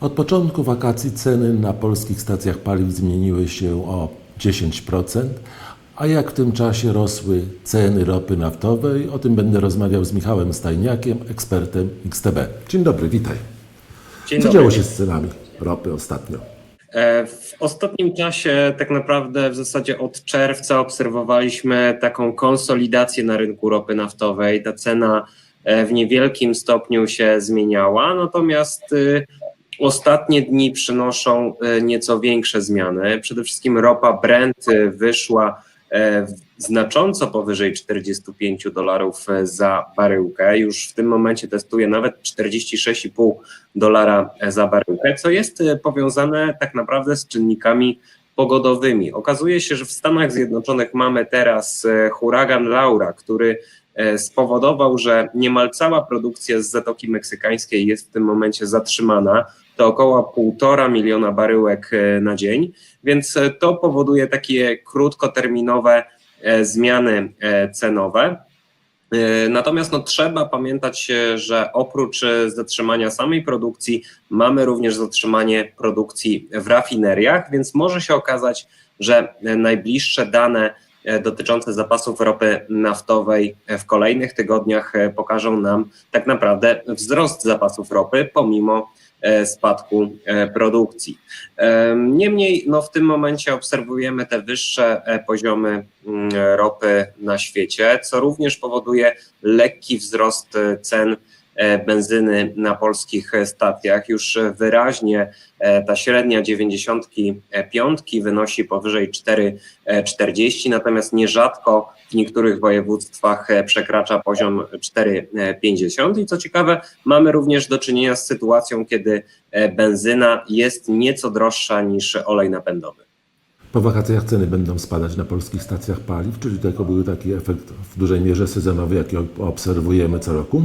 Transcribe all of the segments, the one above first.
Od początku wakacji ceny na polskich stacjach paliw zmieniły się o 10%, a jak w tym czasie rosły ceny ropy naftowej, o tym będę rozmawiał z Michałem Stajniakiem, ekspertem XTB. Dzień dobry, witaj. Dzień Co dobry. działo się z cenami ropy ostatnio? E, W ostatnim czasie, tak naprawdę w zasadzie od czerwca, obserwowaliśmy taką konsolidację na rynku ropy naftowej. Ta cena e, w niewielkim stopniu się zmieniała, natomiast y, ostatnie dni przynoszą y, nieco większe zmiany. Przede wszystkim ropa Brent y, wyszła e, znacząco powyżej 45 dolarów e, za baryłkę. Już w tym momencie testuje nawet 46,5 dolara za baryłkę, co jest e, powiązane tak naprawdę z czynnikami pogodowymi. Okazuje się, że w Stanach Zjednoczonych mamy teraz e, huragan Laura, który e, spowodował, że niemal cała produkcja z Zatoki Meksykańskiej jest w tym momencie zatrzymana. To około 1,5 miliona baryłek e, na dzień, więc e, to powoduje takie krótkoterminowe e, zmiany e, cenowe. E, Natomiast no, trzeba pamiętać, e, że oprócz e, zatrzymania samej produkcji, mamy również zatrzymanie produkcji w rafineriach, więc może się okazać, że e, najbliższe dane e, dotyczące zapasów ropy naftowej e, w kolejnych tygodniach e, pokażą nam tak naprawdę wzrost zapasów ropy pomimo e, spadku e, produkcji. E, Niemniej no, w tym momencie obserwujemy te wyższe e, poziomy mm, ropy na świecie, co również powoduje lekki wzrost e, cen e, benzyny na polskich e, stacjach. Już e, wyraźnie e, ta średnia 95 wynosi powyżej 4,40, natomiast nierzadko w niektórych województwach e, przekracza poziom 4,50 i co ciekawe mamy również do czynienia z sytuacją, kiedy e, benzyna jest nieco droższa niż olej napędowy. Po wakacjach ceny będą spadać na polskich stacjach paliw, czyli to był taki efekt w dużej mierze sezonowy, jaki obserwujemy co roku?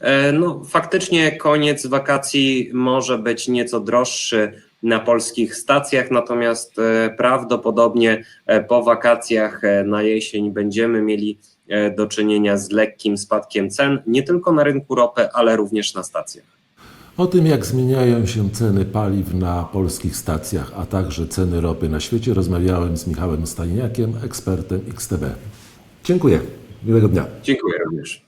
E, No, faktycznie koniec wakacji może być nieco droższy na polskich stacjach, natomiast e, prawdopodobnie e, po wakacjach na jesień będziemy mieli do czynienia z lekkim spadkiem cen, nie tylko na rynku ropy, ale również na stacjach. O tym, jak zmieniają się ceny paliw na polskich stacjach, a także ceny ropy na świecie, rozmawiałem z Michałem Stajniakiem, ekspertem XTB. Dziękuję. Miłego dnia. Dziękuję również.